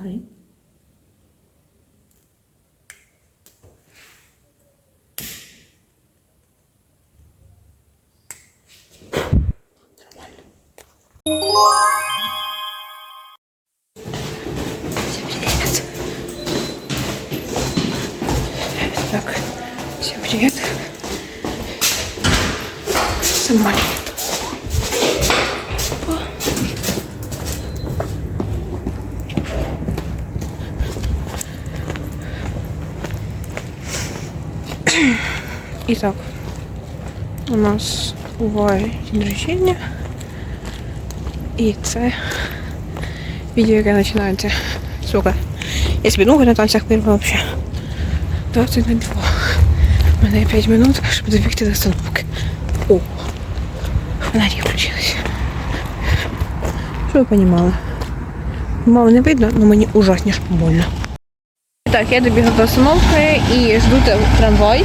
করেন Итак, у нас буває день рождения. І це відео, яке починається. Сука. Я собі ноги на танцях вирвала взагалі. 20 на 2. У мене є 5 минут, щоб добігти до остановки. О! Фонарі включилися. Щоб ви розуміли. Мало не видно, але мені ужасніше больно. Так, я добігла до остановки і жду те- трамвай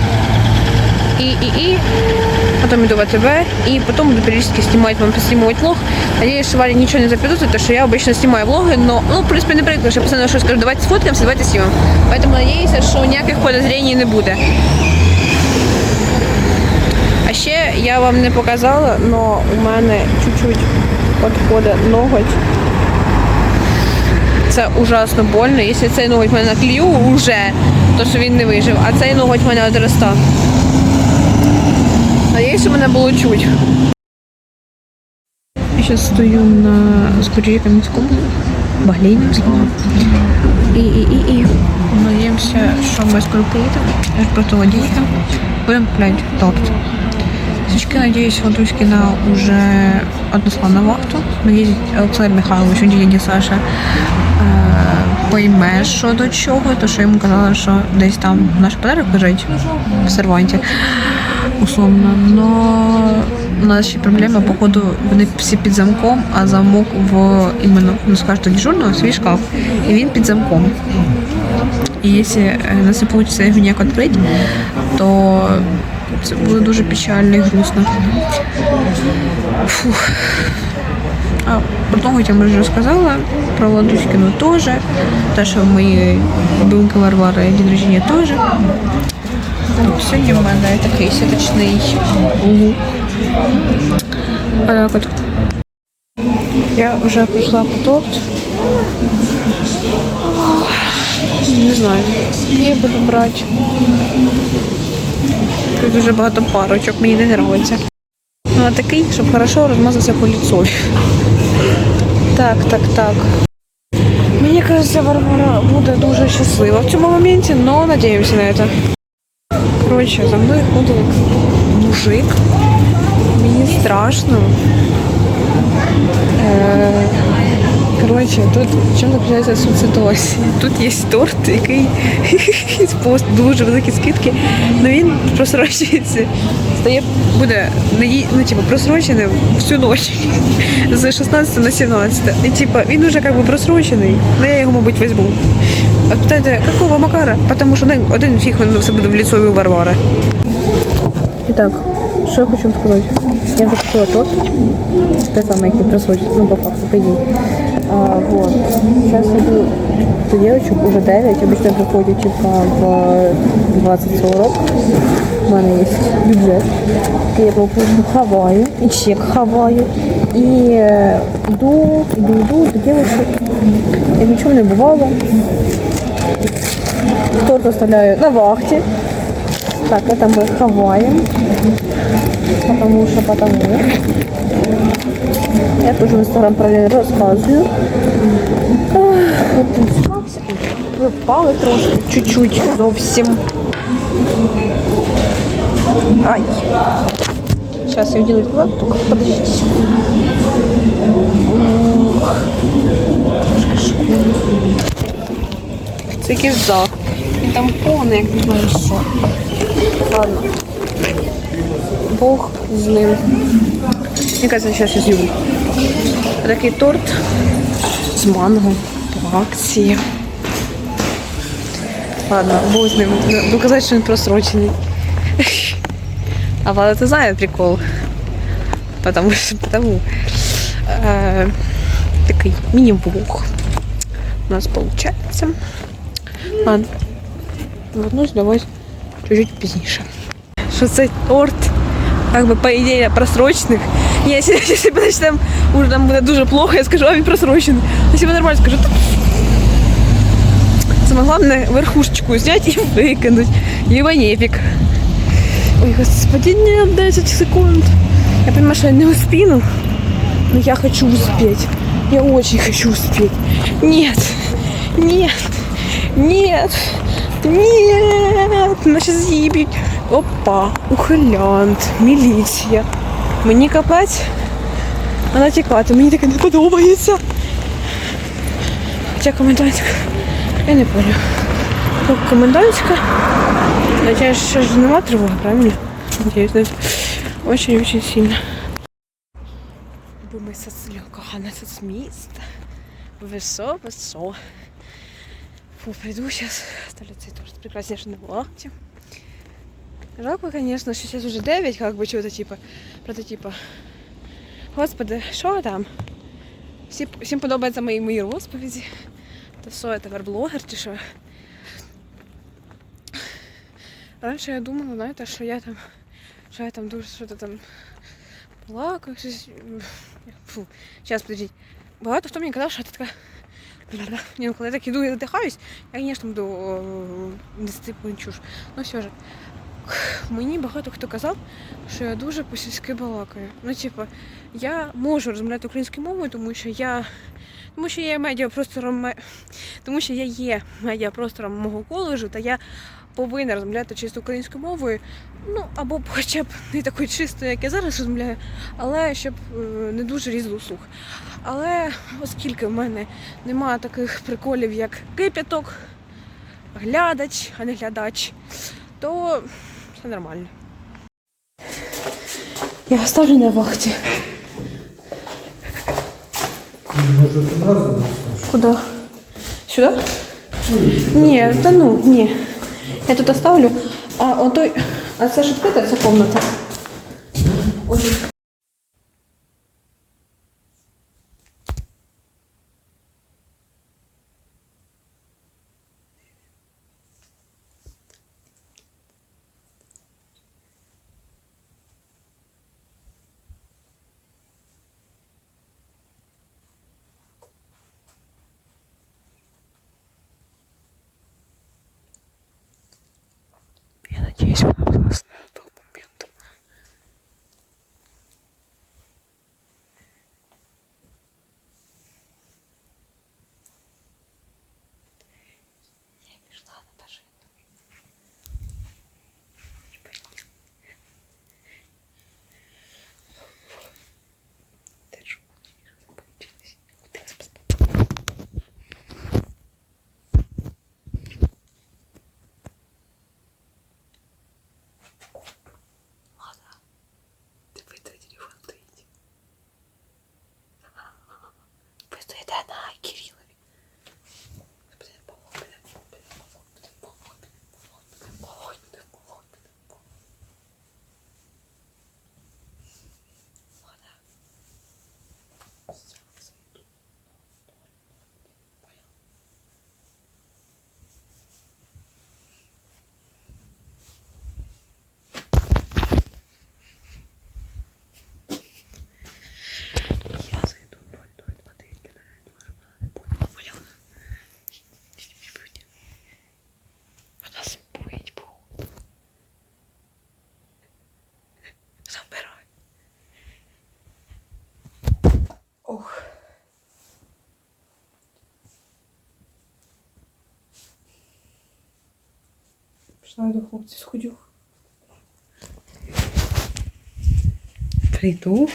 И, и, и потом иду в АТБ, и потом буду периодически снимать, вам поснимать влог. Надеюсь, что Валя ничего не запретут, потому что я обычно снимаю влоги, но, ну, в принципе, не привыкла, потому что я постоянно что скажу, давайте сфоткаемся, давайте снимем. Поэтому надеюсь, що ніяких подозрень не буде. А ще я вам не показала, но у мене чуть-чуть підходить ноготь. Це ужасно больно. Якщо цей ноготь в мене наклею уже, то що він не вижив, а цей ноготь в мене одростав. Надеюсь, що мене було чуть. Я зараз стою на скоріше Кам'янському, Баглійницькому. І, і, і, і. Надіємося, що ми скоро приїдемо. Я ж просто водійка. Будемо купляти торт. Свічки, надіюсь, Владуськи на уже отнесла на вахту. Надіюсь, Олександр Михайлович, діді Саша, е, пойме, що до чого, то що йому казали, що десь там наш подарок лежить в серванті условно. Но ще проблема, походу, вони всі під замком, а замок в іменно, ну скажу, дежурного свій шкаф. І він під замком. І якщо е, нас не вийде його ніяк відкрити, то це буде дуже печально і грустно. Фух. А про того я вже розказала, про Ладуськину теж. Те, що в моєї бабунки Варвари день рождения теж. Сьогодні в мене такий сіточний лук. От. Я вже прийшла по торт. Не знаю. Я буду брати. Тут дуже багато парочок, мені не подобається. Ну, а такий, щоб хорошо розмазався по лицу. Так, так, так. Мені кажется, Варвара буде дуже щаслива в цьому моменті, але надіємося на це. Коротше, за мною ходив мужик. Мені страшно. Коротше, тут чому заключається суть ситуації? Тут є торт, який по дуже великі скидки, але він просрочується. Стає, буде наї- ну, типу, просроченим всю ніч з 16 на 17. І типу, він уже бы просрочений, але я його, мабуть, візьму. А питаєте, какого Макара? Потому що один, фіг він все буде в лицо у Варвари. І так, що я хочу сказати? Я вже купила торт. Те саме, який просрочений, ну, по факту, їй. А, вот. Сейчас иду до девочек, уже 9, обычно приходят типа в 20-40. У мене є бюджет. Я получу хаваю, і чек хаваю. І е, йду, йду, йду до девочек. Як нічого не бувало. Торт оставляю на вахте. Так, это мы хаваем. Потому что потому. Я тоже в инстаграм параллельно рассказываю. Ах, от. Випали трошки, чуть-чуть зовсім. Ай. Сейчас я делаю туда, только подождите. Це якийсь жах. І там повне, як не знаю. Ладно. Бог з ним. Мені кажется, зараз я з'їм. Такий торт з манго по акції. Ладно, Бог з ним. Казати, що він просрочений. А Влада, ти знає прикол. Потому що потому, е, такий міні-блог. у нас получается. Ладно. Вернусь давай чуть-чуть пізніше. Що цей торт, как бы по ідеї просрочених. Ні, якщо, якщо подожди, там уже там буде дуже плохо, я скажу, а він просрочений. А Якщо буде нормально, скажу, «Та Самое главное верхушечку снять и выкинуть. Либо нефиг. Ой, господи, нет, 10 секунд. Я понимаю, что я не успею, но я хочу успеть. Я очень хочу успеть. Нет, нет, нет, нет. Наши з'їбіть. Опа, ухилянт, міліція. Мені капець. Вона тікати, мені таке не подобається. Хоча комендантська. Я не понял. Ну, комендантська. Надеюсь, що ж нема тривоги, правильно? Очень-очень сильно. Бо ми соцлю, кохана соцміста. Висо, висо. Фу, приду сейчас. Ставлю цей торт. Прекраснейший на лакте. Жалко, конечно, что сейчас уже 9, как бы чего-то типа, прототипа. Господи, що там? Всі, всім подобаються мої, мої розповіді. То що, я тепер блогер чи що? Раніше я думала, знаєте, що я там, що я там дуже що-то там плакаю, щось. Фу, зараз подождіть. Багато хто мені казав, що ти така. Ні, ну коли я так іду і задихаюсь, я, звісно, буду нести чуш. Ну все ж. Мені багато хто казав, що я дуже по-сільськи балакаю. Ну, типу, я можу розмовляти українською мовою, тому що я. Тому що я є медіапростором, ме- тому що я є медіапростором мого коледжу, та я повинна розмовляти чисто українською мовою. Ну, або хоча б не такою чистою, як я зараз розмовляю, але щоб е, не дуже різав слух. Але оскільки в мене немає таких приколів, як кипяток, глядач, а не глядач, то все нормально. Я оставлю на вахті. Может, одразу Куда? Сюда? Ні, та ну, ні. Я тут оставлю. А он той. А це ж відкрита ця комната. Ой. Thank you. Пішла я до хлопців сходю. Прийду.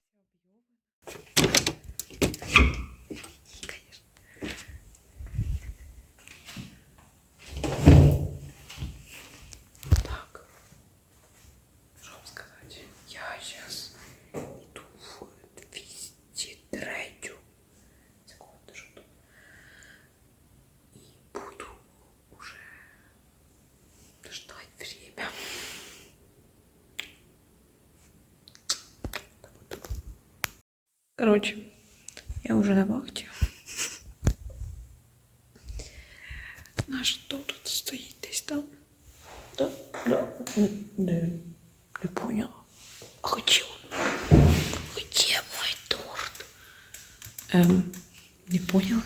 Короче, я уже на вахте. А що тут стоїть десь там? Да, да. Не, не, поняла. А где он? Где мой торт? Эм, не поняла.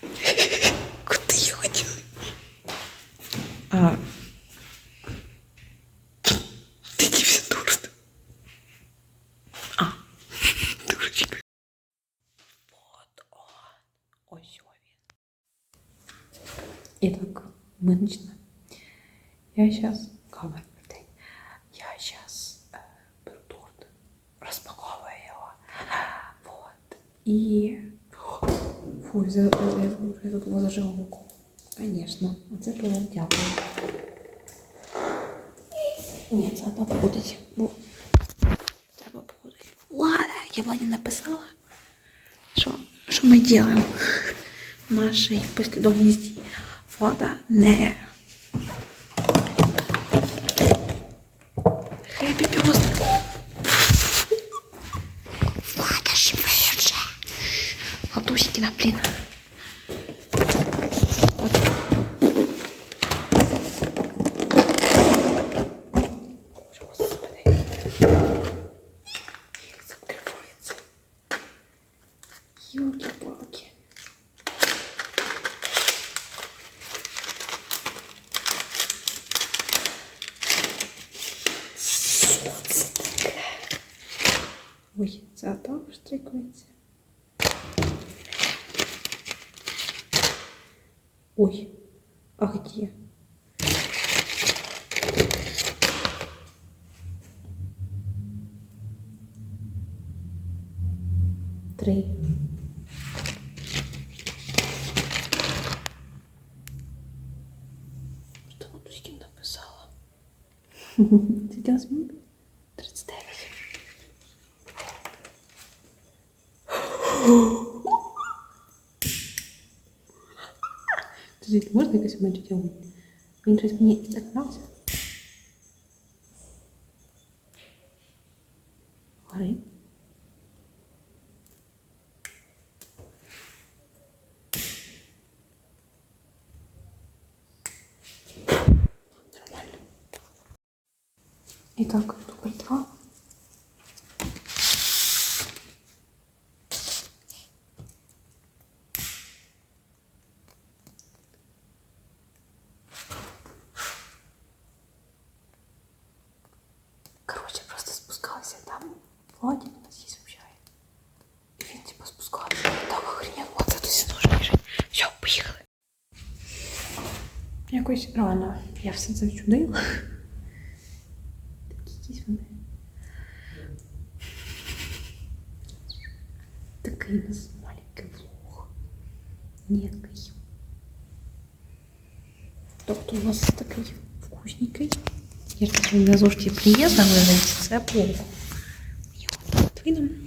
Куда я хотела? А... мы начинаем. Я сейчас камера день. Я сейчас э, беру торт, распаковываю его. Вот. И... Фу, я, я, я тут возложила муку. Конечно. Оце було дякую. Ні, це треба буде. Бо... Треба буде. Ладно, я Вані написала, що, що ми робимо в нашій послідовності. Вода не Ой, це також стрикується. Ой, а где? Три. Что кем написала? Сейчас минут? Скажіть, можна якось менше тягнути? Він щось мені загнався. Гори. спускался там. Владик у нас есть вообще. И він типа спускався. Так охрененно. Вот это все нужно лежить. Все, поїхали. Якось рано я все це вчудила. Такі якісь вони. Такий у нас маленький влог. Некий. Тобто у нас такий вкусненький. Я ж кажу, на зошиті приїзда лежить, це плохо. От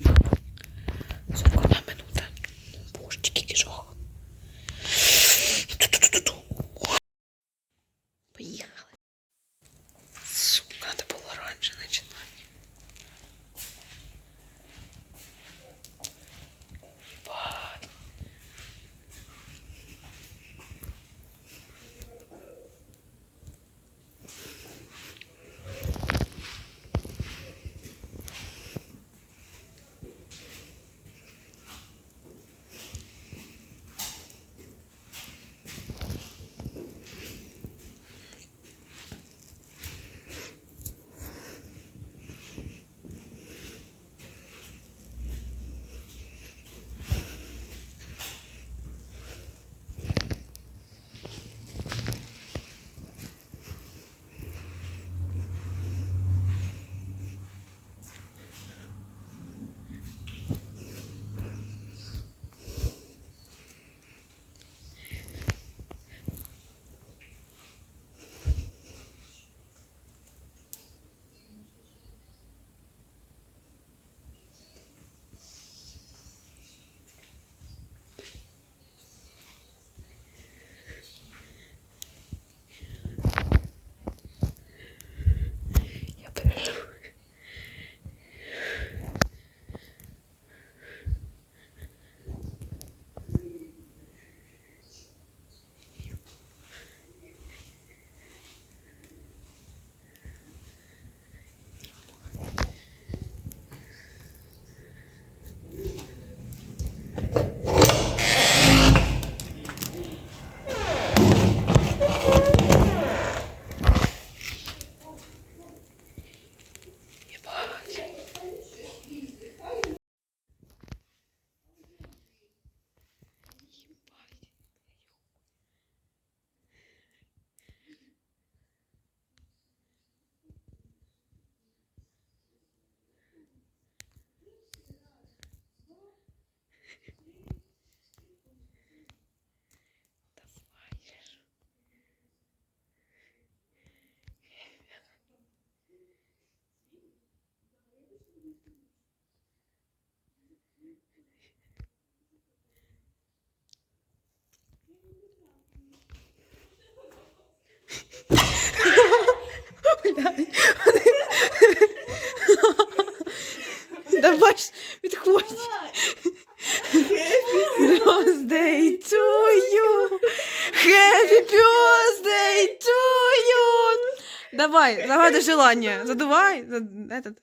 Давай, загадай желание. Задувай. За- Этот.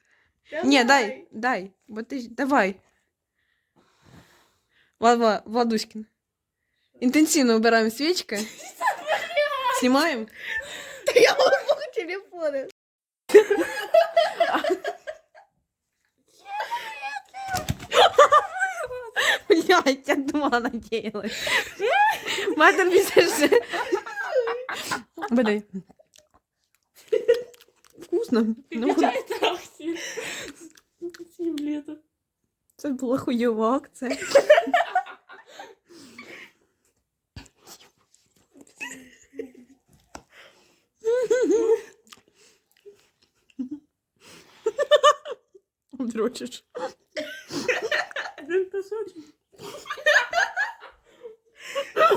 Не, дай, дай. Вот ты, давай. Влад, Владуськин. Интенсивно убираем свечкой. Снимаем. Я могу телефоны. Блядь, я думала, надеялась. Матер писаешь. Бадай. Вкусно. Ну, Сім літо. це була хуйова акція. Дрочиш. Блин, посочи.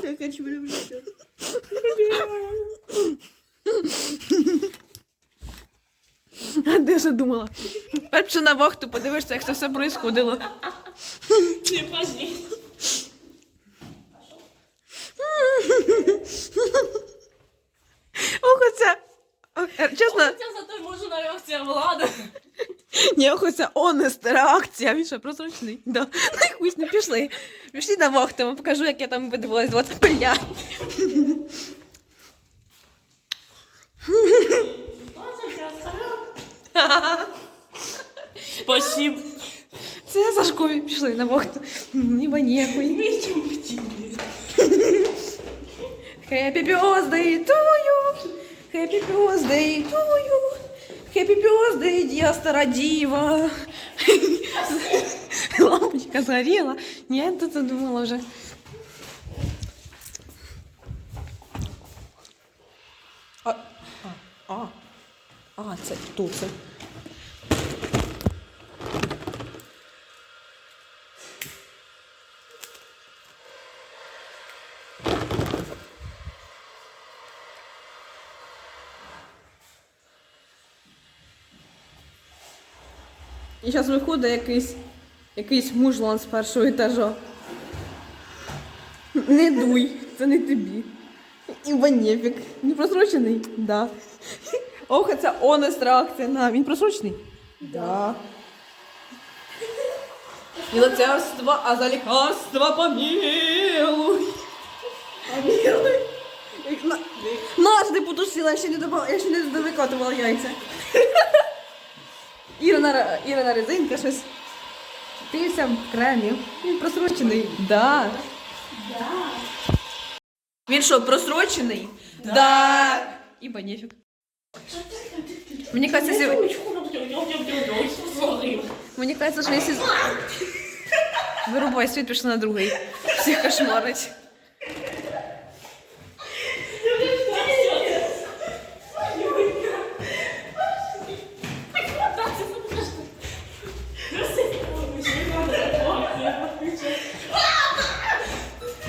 Я хочу влюбиться. А де ж думала? Перше на вахту подивишся, як це все происходило. Не позднее. Ох, оце. Ох, е, Чесно, Хотя зато можу на реакція влада. ні, ох, оце honest реакція. Він що, прозрачний? Да. Ну і хуй з пішли. Пішли на вахту, я вам покажу, як я там видивилась 20 пиля. Спасибо. Це Сашкові пішли на вахту. Ні, ніякої. Happy birthday to you. Happy birthday to you. Happy birthday, dear стара дива. Лампочка сгорела. Нет, тут думала уже. А, а, а, А, це це. І зараз виходить якийсь, якийсь мужлан з першого етажа. Не дуй, це не тобі. І ванєфік. Не просрочений? Да. Ох, це honest реакція на. Він просрочений? Да. І лицарство, а за лікарство помилуй. Помилуй. На- Наш не потушила, я ще не добав, я ще не довикатувала яйця. Ірина, Ірина резинка щось. Ти вся в кремі. Він просрочений. Да. Він що, просрочений? Да. Іба нефіг. Мені кажется, если... Мені кажется, що якщо... Вирубай світ, пішли на другий. Всіх кошмарить.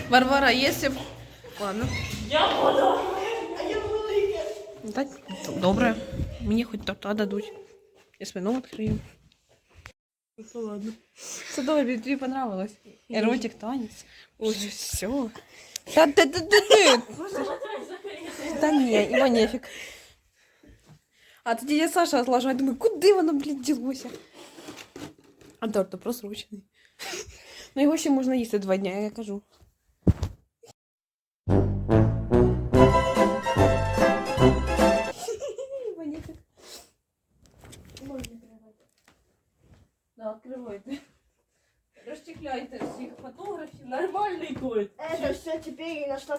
Варвара, если б... Ладно. Я буду. Так, добре. Мені хоч торта дадуть. Я спину відкрию. Ну ладно. Це добре, тобі понравилось. Еротик, танець. Ой, все. Та ти ти ти ти. Та ні, Іва нефіг. А тоді я Саша отлажу, я думаю, куди воно, блін, ділося? А торт то просрочений. Ну його ще можна їсти два дня, я кажу.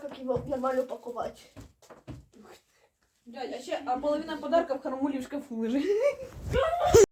Как его нормально упаковать. Дядь, а ще половина подарков хармулі в шкафу лежить.